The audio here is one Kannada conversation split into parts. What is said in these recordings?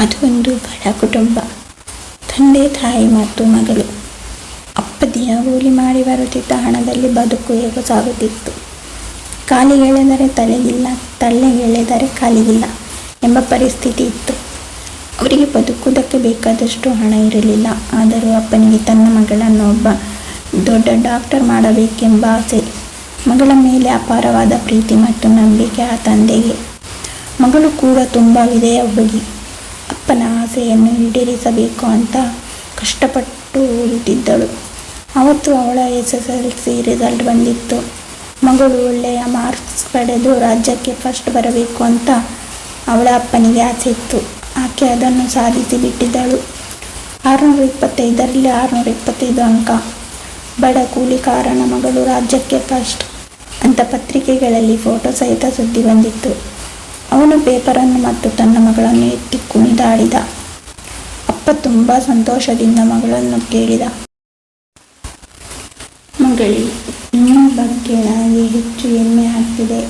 ಅದು ಒಂದು ಬಡ ಕುಟುಂಬ. ತಂದೆ, ತಾಯಿ ಮತ್ತು ಮಗಳು. ಅಪ್ಪ ದಿನಗೂಲಿ ಮಾಡಿ ಬರುತ್ತಿದ್ದ ಹಣದಲ್ಲಿ ಬದುಕು ಹೇಗೋ ಸಾಗುತ್ತಿತ್ತು. ಕಾಲಿಗೆಳೆದರೆ ತಲೆಗಿಲ್ಲ ತಲೆಗೆಳೆದರೆ ಕಾಲಿಗಿಲ್ಲ ಎಂಬ ಪರಿಸ್ಥಿತಿ ಇತ್ತು. ಅವರಿಗೆ ಬದುಕುವುದಕ್ಕೆ ಬೇಕಾದಷ್ಟು ಹಣ ಇರಲಿಲ್ಲ. ಆದರೂ ಅಪ್ಪನಿಗೆ ತನ್ನ ಮಗಳನ್ನು ಒಬ್ಬ ದೊಡ್ಡ ಡಾಕ್ಟರ್ ಮಾಡಬೇಕೆಂಬ ಆಸೆ. ಮಗಳ ಮೇಲೆ ಅಪಾರವಾದ ಪ್ರೀತಿ ಮತ್ತು ನಂಬಿಕೆ ಆ ತಂದೆಗೆ. ಮಗಳು ಕೂಡ ತುಂಬ ವಿಧೇಯ ಹುಡುಗಿ. ಅಪ್ಪನ ಆಸೆಯನ್ನು ಈಡೇರಿಸಬೇಕು ಅಂತ ಕಷ್ಟಪಟ್ಟು ಓದುತ್ತಿದ್ದಳು ಅವತ್ತು ಅವಳ S S L C result ಬಂದಿತ್ತು. ಮಗಳು ಒಳ್ಳೆಯ ಮಾರ್ಕ್ಸ್ ಪಡೆದು ರಾಜ್ಯಕ್ಕೆ ಫಸ್ಟ್ ಬರಬೇಕು ಅಂತ ಅವಳ ಅಪ್ಪನಿಗೆ ಆಸೆ ಇತ್ತು. ಆಕೆ ಅದನ್ನು ಸಾಧಿಸಿ ಬಿಟ್ಟಿದ್ದಳು. ಆರುನೂರ ಇಪ್ಪತ್ತೈದರಲ್ಲಿ ಆರುನೂರ ಇಪ್ಪತ್ತೈದು ಅಂಕ. ಬಡ ಕೂಲಿ ಕಾರಣ ಮಗಳು ರಾಜ್ಯಕ್ಕೆ ಫಸ್ಟ್ ಅಂತ ಪತ್ರಿಕೆಗಳಲ್ಲಿ ಫೋಟೋ ಸಹಿತ ಸುದ್ದಿ ಬಂದಿತ್ತು. ಅವನು ಪೇಪರನ್ನು ಮತ್ತು ತನ್ನ ಮಗಳನ್ನು ಎತ್ತಿ ಕುಣಿದಾಡಿದ. ಅಪ್ಪ ತುಂಬ ಸಂತೋಷದಿಂದ ಮಗಳನ್ನು ಕೇಳಿದ. ಮಗಳಿ, ನಿಮ್ಮ ಬಗ್ಗೆ ನನಗೆ ಹೆಚ್ಚು ಹೆಮ್ಮೆ ಆಗ್ತಿದೆ.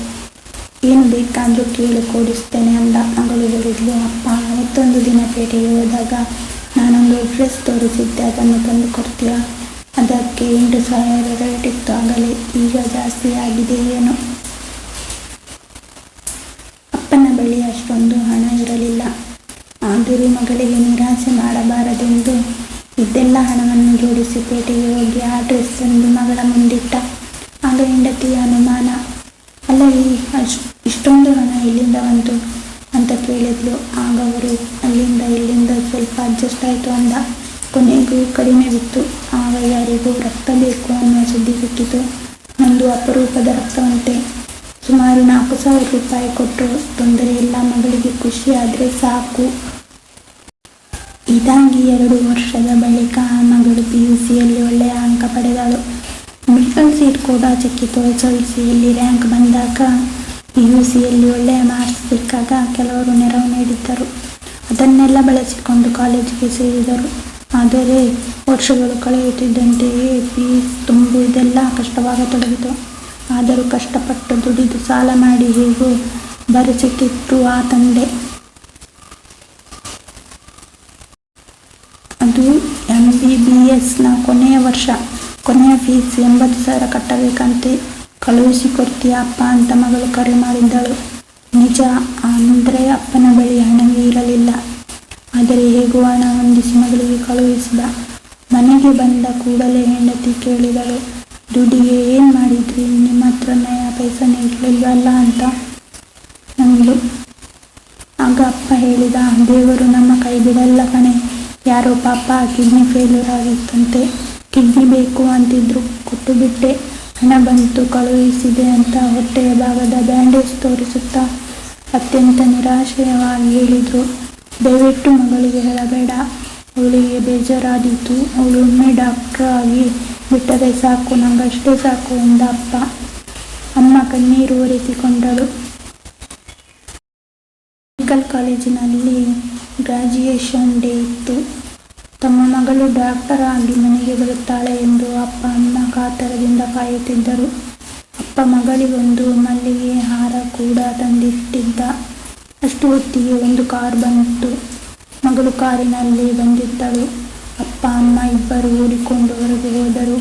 ಏನು ಬೇಕಾದರೂ ಕೇಳಿ ಕೊಡಿಸ್ತೇನೆ ಅಂದ ಮಗಳು ಹೇಳಿದ್ಲು ಅಪ್ಪ, ಮತ್ತೊಂದು ದಿನ ಪೇಟೆಗೆ ಹೋದಾಗ ನಾನೊಂದು ಡ್ರೆಸ್ ತೋರಿಸಿದ್ದೆ, ಅದನ್ನು ತಂದು ಕೊಡ್ತೀಯಾ? ಅದಕ್ಕೆ ಎಂಟು ಸಾವಿರ ರೇಟ್ ಇತ್ತು. ಆಗಲೇ ಈಗ ಜಾಸ್ತಿ ಆಗಿದೆ, ಏನು ಅಪ್ಪನ ಬಳಿ ಅಷ್ಟೊಂದು ಹಣ ಇರಲಿಲ್ಲ ಆದರೂ ಮಗಳಿಗೆ ನಿರಾಸೆ ಮಾಡಬಾರದೆಂದು ಇದ್ದೆಲ್ಲ ಹಣವನ್ನು ಜೋಡಿಸಿ ಪೇಟೆಗೆ ಹೋಗಿ ಆ ಡ್ರೆಸ್ ತಂದು ಮಗಳ ಮುಂದಿಟ್ಟ. ಆಗ ಹೆಂಡತಿಯ ಅನುಮಾನ ಅಲ್ಲ ಈ ಇಷ್ಟೊಂದು ಹಣ ಎಲ್ಲಿಂದ ಬಂತು? ಅಂತ ಕೇಳಿದ್ಲು. ಆಗ ಅವರು, ಅಲ್ಲಿಂದ, ಇಲ್ಲಿಂದ ಸ್ವಲ್ಪ ಅಡ್ಜಸ್ಟ್ ಆಯಿತು ಅಂದ. ಕೊನೆಗೂ ಕಡಿಮೆ ಬಿತ್ತು. ಆಗ ಯಾರಿಗೂ ರಕ್ತ ಬೇಕು ಅನ್ನೋ ಸುದ್ದಿ ಸಿಕ್ಕಿತು ಒಂದು ಅಪರೂಪದ ರಕ್ತವಂತೆ. ಸುಮಾರು ನಾಲ್ಕು ಸಾವಿರ ರೂಪಾಯಿ ಕೊಟ್ಟರು. ತೊಂದರೆ ಇಲ್ಲ, ಮಗಳಿಗೆ ಖುಷಿ ಆದರೆ ಸಾಕು. ಇದಾಗಿ ಎರಡು ವರ್ಷದ ಬಳಿಕ ಮಗಳು ಪಿ ಯು ಸಿಯಲ್ಲಿ ಒಳ್ಳೆಯ ಅಂಕ ಪಡೆದಳು. ಮೆಡಿಕಲ್ ಸೀಟ್ ಕೂಡ ಸಿಕ್ಕಿತು ಎಸ್ ಎಲ್ ಸಿಯಲ್ಲಿ ರ್ಯಾಂಕ್ ಬಂದಾಗ ಪಿ ಯು ಸಿಯಲ್ಲಿ ಒಳ್ಳೆಯ ಮಾರ್ಕ್ಸ್ ಸಿಕ್ಕಾಗ ಕೆಲವರು ನೆರವು ನೀಡಿದ್ದರು. ಅದನ್ನೆಲ್ಲ ಬಳಸಿಕೊಂಡು ಕಾಲೇಜಿಗೆ ಸೇರಿದರು. ಆದರೆ ವರ್ಷಗಳು ಕಳೆಯುತ್ತಿದ್ದಂತೆಯೇ ಫೀಸ್ ತುಂಬುವುದೆಲ್ಲ ಕಷ್ಟವಾಗತೊಡಗಿತು. ಆದರೂ ಕಷ್ಟಪಟ್ಟು ದುಡಿದು ಸಾಲ ಮಾಡಿ ಹೇಗೂ ಬರೆಸಿಟ್ಟಿತ್ತು ಆ ತಂದೆ. ಅದು ಎಂ ಬಿ ಬಿ ಎಸ್ನ ಕೊನೆಯ ವರ್ಷ. ಕೊನೆಯ ಫೀಸ್ ಎಂಬತ್ತು ಸಾವಿರ ಕಟ್ಟಬೇಕಂತೆ. ಕಳುಹಿಸಿಕೊಡ್ತೀಯಾ ಅಪ್ಪ ಅಂತ ಮಗಳು ಕರೆ ಮಾಡಿದ್ದಳು. ನಿಜ ಅಂದರೆ ಅಪ್ಪನ ಬಳಿ ಹಣವೇ ಇರಲಿಲ್ಲ. ಆದರೆ ಹೇಗೂ ಹಣ ಹೊಂದಿಸಿ ಮಗಳಿಗೆ ಕಳುಹಿಸಿದ. ಮನೆಗೆ ಬಂದ ಕೂಡಲೇ ಹೆಂಡತಿ ಕೇಳಿದಳು. ದುಡ್ಡಿಗೆ ಏನು ಮಾಡಿದ್ರಿ? ನಿಮ್ಮ ಹತ್ರ ನಯ ಪೈಸನೇ ಇರಲಿಲ್ವಲ್ಲ ಅಂತ ನಮ್ದು ಆಗ ಅಪ್ಪ ಹೇಳಿದ, ದೇವರು ನಮ್ಮ ಕೈ ಬಿಡಲ್ಲ ಕಣೆ. ಯಾರೋ ಪಾಪ ಕಿಡ್ನಿ ಫೇಲ್ಯೂರ್ ಆಗಿತ್ತಂತೆ. ಕಿಡ್ನಿ ಬೇಕು ಅಂತಿದ್ರು, ಕೊಟ್ಟು ಬಿಟ್ಟೆ. ಹಣ ಬಂತು, ಕಳುಹಿಸಿದೆ ಅಂತ ಹೊಟ್ಟೆಯ ಭಾಗದ ಬ್ಯಾಂಡೇಜ್ ತೋರಿಸುತ್ತಾ ಅತ್ಯಂತ ನಿರಾಶಯವಾಗಿ ಹೇಳಿದರು. ದಯವಿಟ್ಟು ಮಗಳಿಗೆ ಹೇಳಬೇಡ. ಅವಳಿಗೆ ಬೇಜಾರಾದೀತು. ಅವಳು ಒಮ್ಮೆ ಡಾಕ್ಟರ್ ಆಗಿ ಬಿಟ್ಟರೆ ಸಾಕು, ನಂಗಷ್ಟೇ ಸಾಕು ಎಂದ ಅಪ್ಪ ಅಮ್ಮ ಕಣ್ಣೀರು ಒರೆಸಿಕೊಂಡಳು. ಮೆಡಿಕಲ್ ಕಾಲೇಜಿನಲ್ಲಿ ಗ್ರಾಜ್ಯುಯೇಷನ್ ಡೇ ಇತ್ತು. ತಮ್ಮ ಮಗಳು ಡಾಕ್ಟರ್ ಆಗಿ ಮನೆಗೆ ಬರುತ್ತಾಳೆ ಎಂದು ಅಪ್ಪ ಅಮ್ಮ ಕಾತರದಿಂದ ಕಾಯುತ್ತಿದ್ದರು. ಅಪ್ಪ ಮಗಳಿಗೊಂದು ಮಲ್ಲಿಗೆ ಹಾರ ಕೂಡ ತಂದಿಟ್ಟಿದ್ದ. ಅಷ್ಟು ಹೊತ್ತಿಗೆ ಒಂದು ಕಾರ್ ಬಂದಿತ್ತು ಮಗಳು ಕಾರಿನಲ್ಲಿ ಬಂದಿದ್ದಳು. ಅಪ್ಪ, ಅಮ್ಮ ಇಬ್ಬರು ಓಡಿಕೊಂಡು ಹೊರಗೆ ಹೋದರು.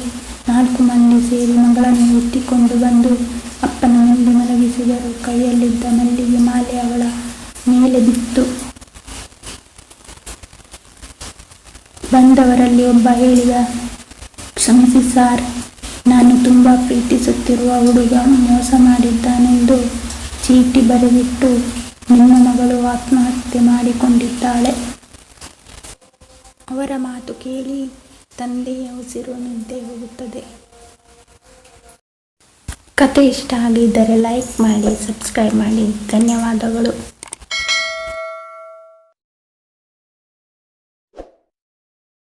ನಾಲ್ಕು ಮಂದಿ ಸೇರಿ ಮಗಳನ್ನು ಎತ್ತಿಕೊಂಡು ಬಂದು ಅಪ್ಪನ ಮುಂದೆ ಮಲಗಿಸಿದರು. ಕೈಯಲ್ಲಿದ್ದ ಮಲ್ಲಿಗೆ ಮಾಲೆ ಅವಳ ಮೇಲೆ ಬಿತ್ತು. ಬಂದವರಲ್ಲಿ ಒಬ್ಬ ಹೇಳಿದ, ಕ್ಷಮಿಸಿ ಸಾರ್, ನಾನು ತುಂಬ ಪ್ರೀತಿಸುತ್ತಿರುವ ಹುಡುಗ ಮೋಸ ಮಾಡಿದ್ದಾನೆಂದು ಚೀಟಿ ಬರೆದಿಟ್ಟು ನಿಮ್ಮ ಮಗಳು ಆತ್ಮಹತ್ಯೆ ಮಾಡಿಕೊಂಡಿದ್ದಾಳೆ. ಅವರ ಮಾತು ಕೇಳಿ ತಂದೆಯ ಉಸಿರು ನಿದ್ದೆ ಹೋಗುತ್ತದೆ. ಕತೆ ಇಷ್ಟ ಆಗಿದ್ದರೆ ಲೈಕ್ ಮಾಡಿ, ಸಬ್ಸ್ಕ್ರೈಬ್ ಮಾಡಿ. ಧನ್ಯವಾದಗಳು.